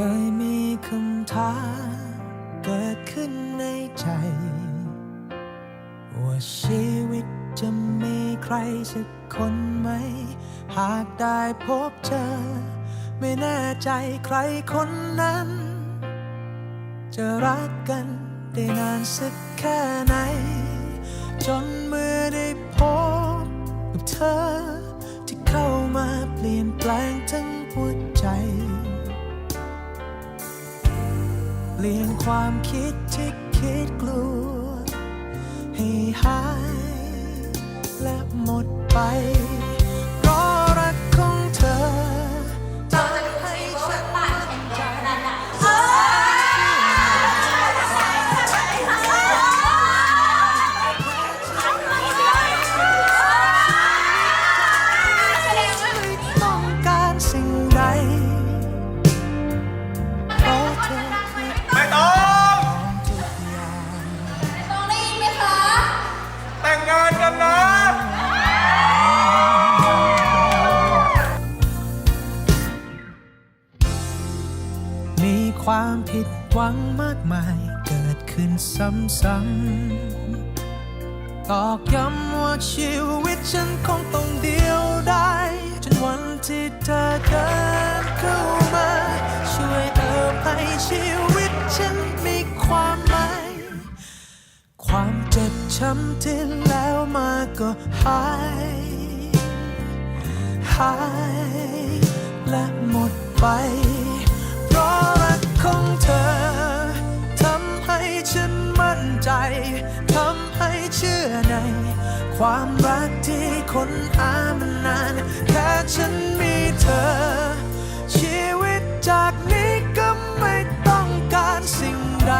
คยมีคำถามเกิดขึ้นในใจ ว่าชีวิตจะมีใครสักคนไหม หากได้พบเจอ ไม่แน่ใจใครคนนั้น จะรักกันได้นานสักแค่ไหน จนเมื่อได้พบกับเธอ ที่เข้ามาเปลี่ยนแปลงทั้ง เปลี่ยนความคิดที่คิดกลัว ให้หาย และหมดไป ความผิดหวังมากมายเกิดขึ้นซ้ำๆตอกย้ำว่าชีวิตฉันคงต้องเดียวได้จนวันที่เธอเดินเข้ามา ช่วยเติมให้ชีวิตฉันมีความหมาย ความเจ็บช้ำที่แล้วมาก็หายหายและหมดไป ความรักที่คนหามานานแค่ฉันมีเธอ ชีวิตจากนี้ก็ไม่ต้องการสิ่งใด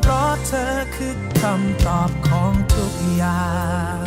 เพราะเธอคือคำตอบของทุกอย่าง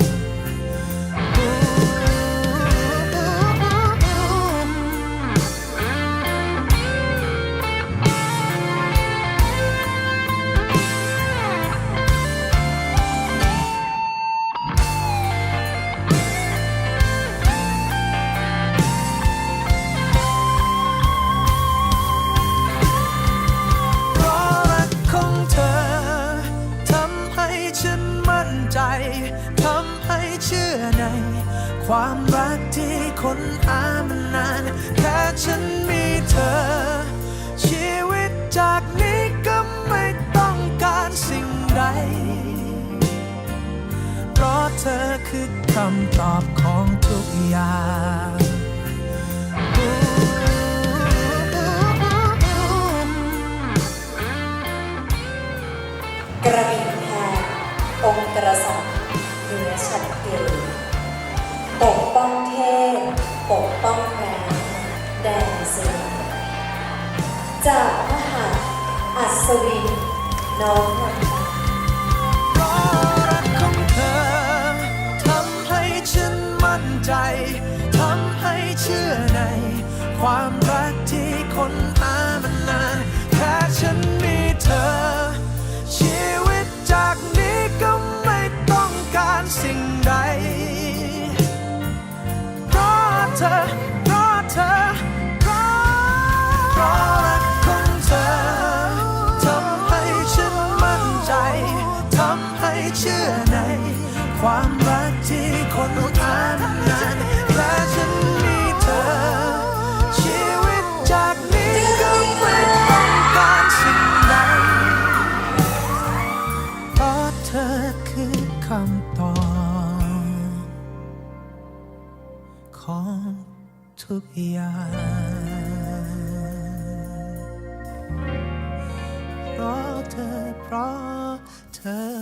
ชื่ความรักที่คนหามานาน แค่ฉันมีเธอ ชีวิตจากนี้ก็ไม่ต้องการสิ่งใด เพราะเธอคือคำตอบของทุกอย่างกระบี่แทนองค์กษัตริย์เหนือชัดเจน ปกป้องเทพปกป้องแรงแดนสยามจากพระหัตถ์อัศวินน้องนำเพราะรักของเธอทำให้ฉันมั่นใจทำให้เชื่อใน ความรักที่คน อเพราะเธอเพราะเพราะรักของเธอทำให้ฉันมั่นใจทำให้เชื่อ ทุกอย่างเพราะเธอเพราะเธอ